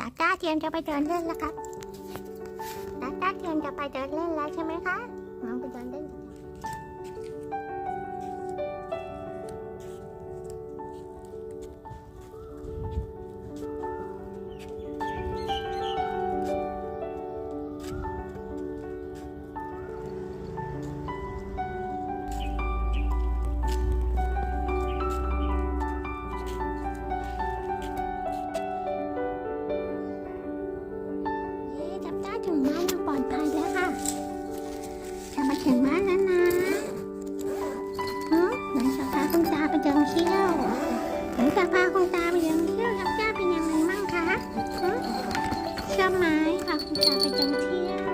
ตาต้าเทียมจะไปเดินเล่นแล้วครับตาต้าเทียมจะไปเดินเล่นแล้วใช่ไหมคะน้องไปเดินเล่น ถึงบ้านอย่างปลอดภัยแล้วค่ะ จะมาถึงบ้านแล้วนะฮะไหนจะพาคุณตาไปเดินเที่ยวไหนจะพาคุณตาไปเดินเที่ยวรับจ้าเป็นยังไงมั่งคะฮะชอบไหมพาคุณตาไปเดินเที่ยว